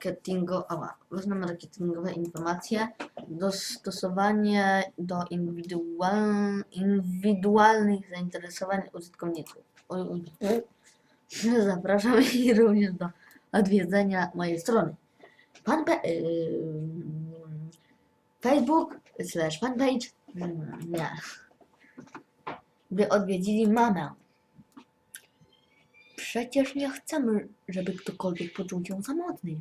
marketingowa, ważne marketingowe informacje, dostosowanie do indywidual, indywidualnych zainteresowań użytkowników. Zapraszam i również do odwiedzenia mojej strony. Fanpa- ym, Facebook slash fanpage nie. By odwiedzili mamę. Przecież nie chcemy, żeby ktokolwiek poczuł się samotny.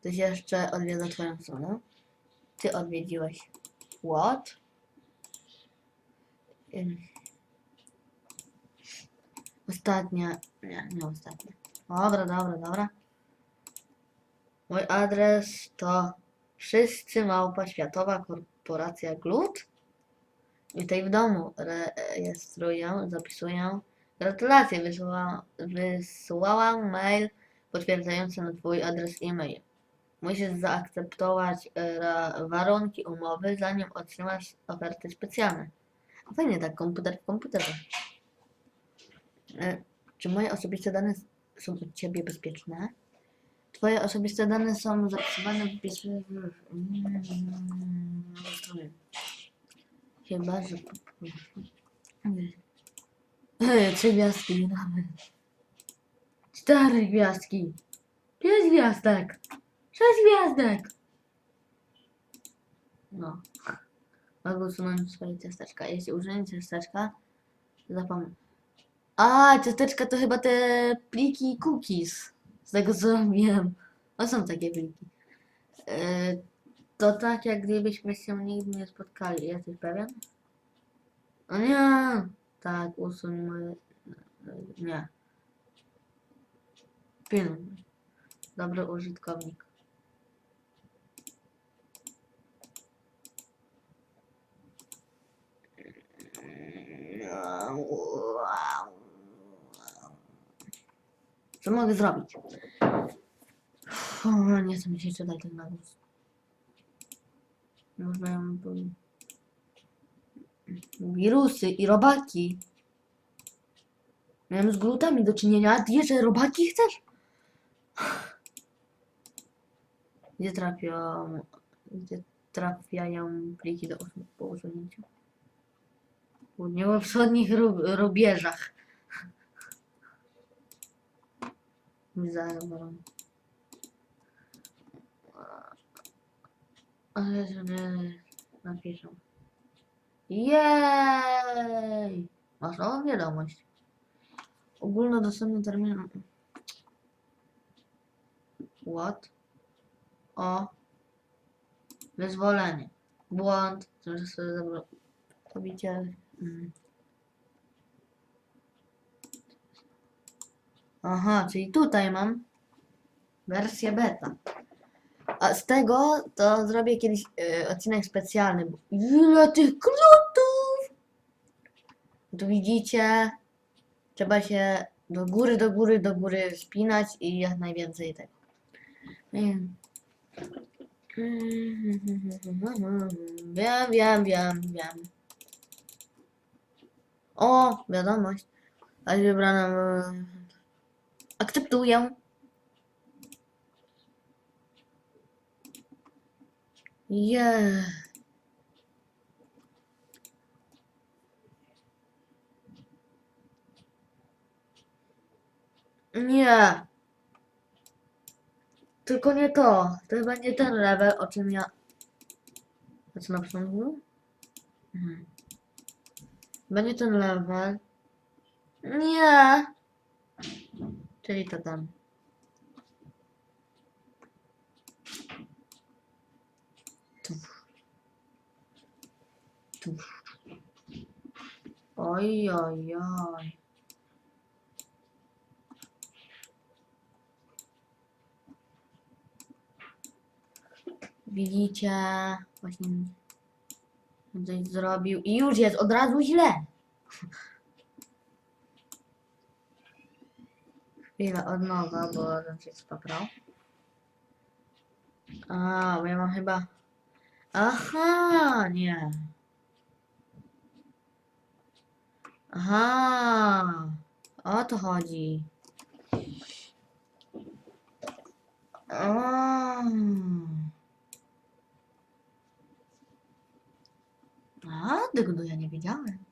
Ktoś jeszcze odwiedza twoją stronę? Ty odwiedziłeś. What? Ostatnia. Nie, nie ostatnia. Dobra, dobra, dobra. Mój adres to wszyscy małpa światowa korporacja Glut. I tutaj w domu rejestruję, zapisuję. Gratulacje, wysłałam, wysłałam mail potwierdzający na twój adres e-mail. Musisz zaakceptować e, warunki umowy, zanim otrzymasz oferty specjalne. Fajnie tak, komputer w komputerze. E, Czy moje osobiste dane są od ciebie bezpieczne? Twoje osobiste dane są zapisywane w bezpiecznej stronie. Chyba, że Trzy gwiazdki nawet. Cztery gwiazdki. Pięć gwiazdek. Sześć gwiazdek. No. Mogę usunąć swoje ciasteczka. Jeśli użyję ciasteczka, zapomnę. A, ciasteczka to chyba te pliki cookies. Z tego co wiem. No są takie pliki. E, to tak jak gdybyśmy się nigdy nie spotkali. Jesteś pewien? O nie! Tak, usuń moje... Nie. Pilnuj. Dobry użytkownik. Co mogę zrobić? O, nie chcę mi się czytać ten nagłos. Można ją. Wirusy i robaki. Miałem z glutami do czynienia, a ty jeszcze robaki chcesz? Gdzie trafią... Gdzie trafiają pliki do po usunięciu? Południowo-wschodnich rub- rubieżach. Zabrą. Ale nie napiszą. Jej! Masz nową wiadomość. Ogólnodostępny termin. What? O. Wyzwolenie. Błąd. Muszę sobie zabrać. Pobicie. Mm. Aha, czyli tutaj mam wersję beta. A z tego to zrobię kiedyś y, odcinek specjalny. Bo ile tych klutów! Tu widzicie, trzeba się do góry, do góry, do góry wspinać i jak najwięcej tego. Wiem, wiem, wiem, wiem. O, wiadomość. A wybrana. Akceptuję. Yeah. Nie. Tylko nie to. To nie ten level, o czym ja... Co na początku? Mhm. Nie ten level. Nie. Czyli to tam. Tu. Oj, oj, oj. Widzicie? Właśnie coś zrobił i już jest od razu źle. Chwilę od nowa, bo ten się spaprał. A, bo ja mam chyba... Aha, nie. Aha, o to chodzi. A, A, tego ja nie wiedziałem.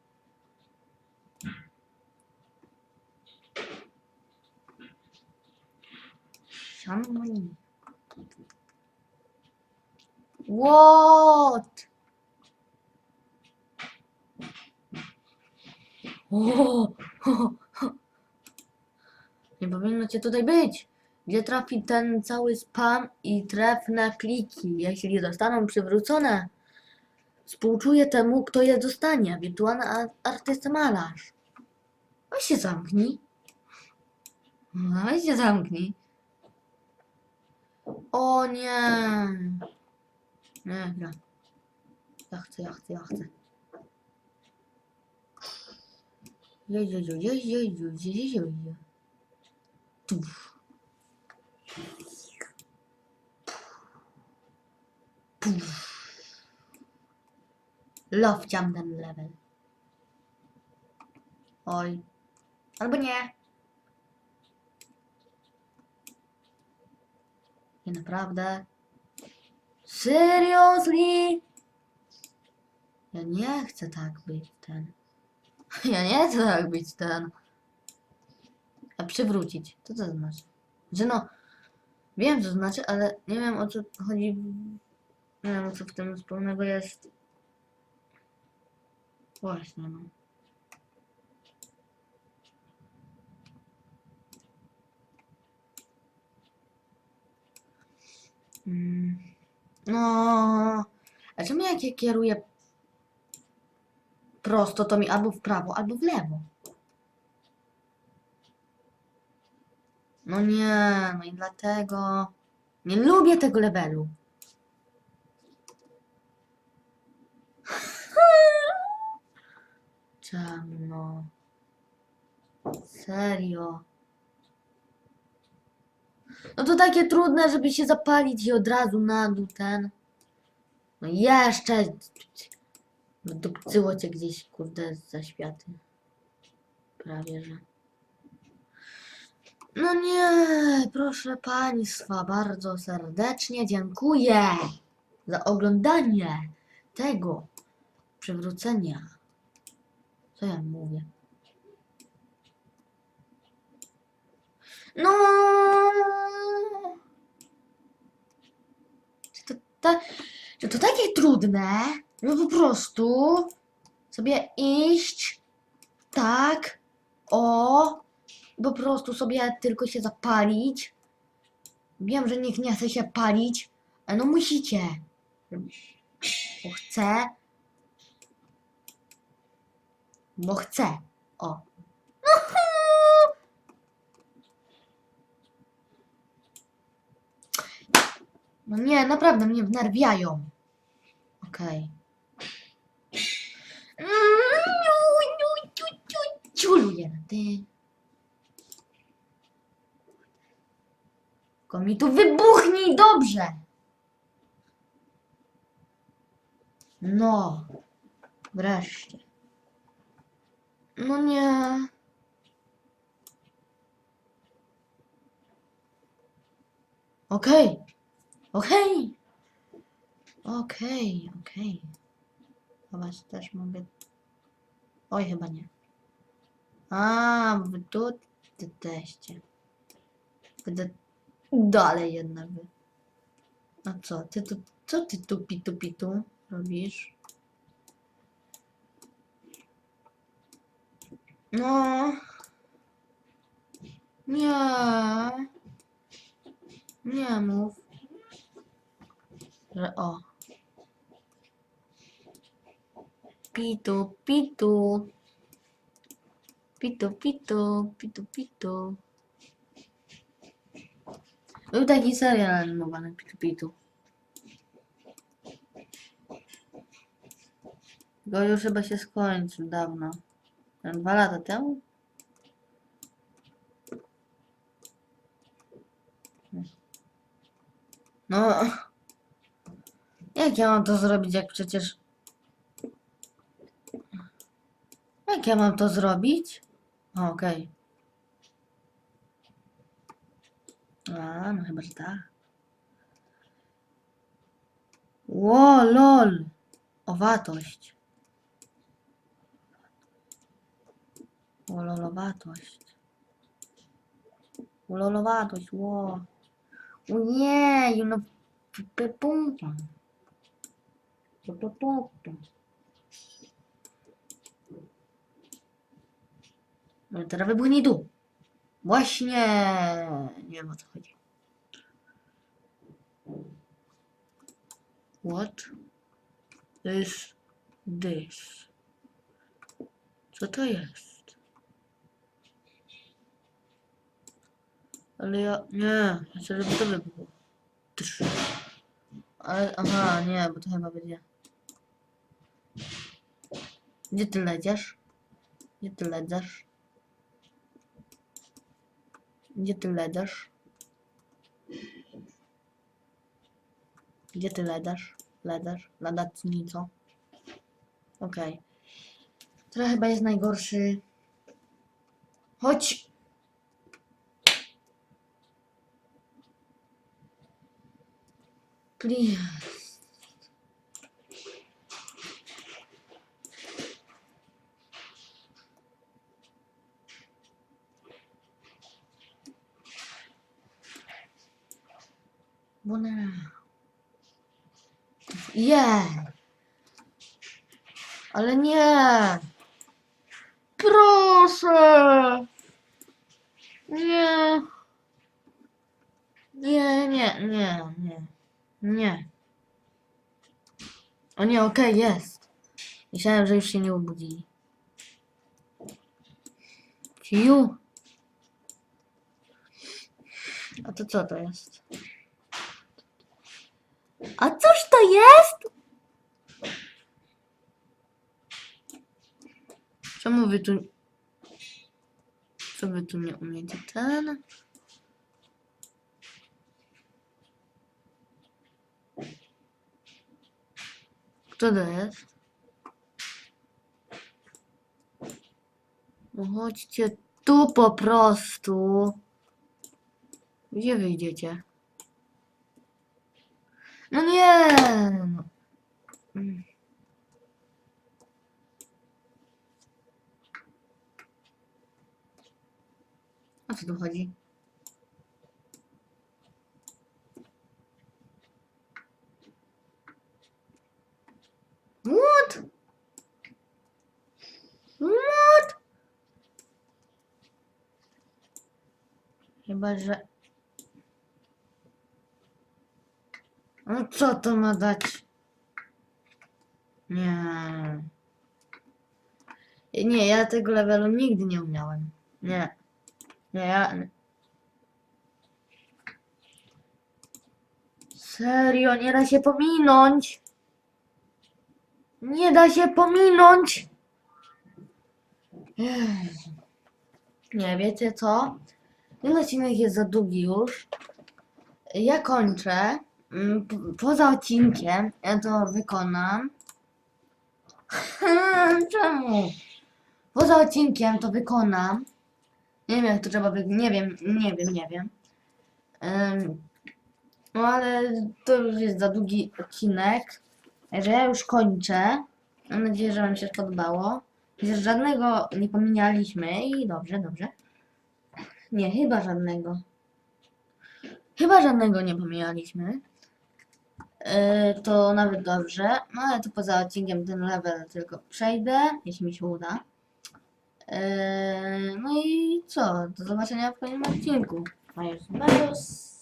Shanghai. What? O, Nie powinno cię tutaj być. Gdzie trafi ten cały spam i trefne pliki, jeśli zostaną przywrócone? Współczuję temu, kto je dostanie. Wirtualny artysta malarz. Weź się zamknij. Weź się zamknij. O nie. Nie, gra. Ja chcę, ja chcę, ja chcę. Jeju, jeju. Puf. Love jam ten level. Oj. Albo nie. Nie naprawdę. Seriously? Ja nie chcę tak być ten. Ja nie chcę tak być ten. A przywrócić. Co to znaczy? Że no. Wiem co to znaczy, ale nie wiem o co chodzi. Nie wiem co w tym wspólnego jest. Właśnie no. Mm. No. A czemu jak ja kieruję prosto, to mi albo w prawo, albo w lewo? No nie, no i dlatego nie lubię tego levelu. Czarno. Serio. No to takie trudne, żeby się zapalić i od razu na dół ten. No jeszcze. Wdupcyło cię gdzieś, kurde, za światy. Prawie, że. No nie, proszę Państwa, bardzo serdecznie dziękuję za oglądanie tego przywrócenia. Co ja mówię? No. Czy to, ta, czy to takie trudne, żeby po prostu sobie iść tak, o, po prostu sobie tylko się zapalić. Wiem, że nikt nie chce się palić, ale no musicie. Bo chcę. Bo chcę. O. No nie, naprawdę mnie wnerwiają. Okej. Ciulu jeden, ty. Tylko mi tu wybuchnij dobrze. No. Wreszcie. No nie. Okej. Okej. Okej, okej. Chyba też mogę... Oj, chyba nie. A, wy tu jesteście. Będę dalej jednak wy. A co, ty tu, co ty tu pitu pitu robisz? No. Nie. Nie mów. Że o. Pitu, pitu. Pitu, pitu, pitu, pitu. Był taki serial animowany, Pitu, pitu. Go już chyba się skończył dawno. Dwa lata temu? No. Jak ja mam to zrobić, jak przecież. Jak ja mam to zrobić? O, Okej. A, no chyba, że tak. Ło, lol. Owatość. O, lolowatość. O, lolowatość, ło. Ojej, no. p- pum, pum. Pum, pum, pum, pum. No teraz wybuchnij tu. Właśnie. Nie wiem o co chodzi. What is this? Co to jest? Ale ja... Nie, chcę, żeby to wybuchło. Ale, aha, nie, bo to chyba będzie... Gdzie ty lecisz? Gdzie ty lecisz? Gdzie ty lecisz? Gdzie ty ledasz? Ledasz? Ladacnico? Okej. Teraz chyba jest najgorszy. Chodź! Please. Nie! Ale nie! Proszę! Nie! Nie, nie, nie, nie. Nie. O nie, okej, jest. Myślałem, że już się nie obudzili. Ciu. A to co to jest? A cóż to jest? Czemu wy tu... Co wy tu nie umiecie? Ten? Kto to jest? No chodźcie tu po prostu. Gdzie wyjdziecie? No nie! No. O co tu chodzi? What? What? Chyba, że... No co to ma dać? Nie. Nie, ja tego levelu nigdy nie umiałem. Nie. Nie, ja... Serio, nie da się pominąć. Nie da się pominąć. Nie, wiecie co? Ten odcinek jest za długi już. Ja kończę. Mm, Poza odcinkiem ja to wykonam. Czemu? Poza odcinkiem to wykonam. Nie wiem, jak to trzeba wy... Nie wiem, nie wiem, nie wiem. Ym, no ale to już jest za długi odcinek. Także ja już kończę. Mam nadzieję, że Wam się spodobało. Że żadnego nie pominialiśmy i dobrze, dobrze. Nie, chyba żadnego. Chyba żadnego nie pomijaliśmy. Yy, to nawet dobrze. No ale to poza odcinkiem ten level tylko przejdę, jeśli mi się uda. Yy, no i co? Do zobaczenia w kolejnym odcinku. A już, Marius.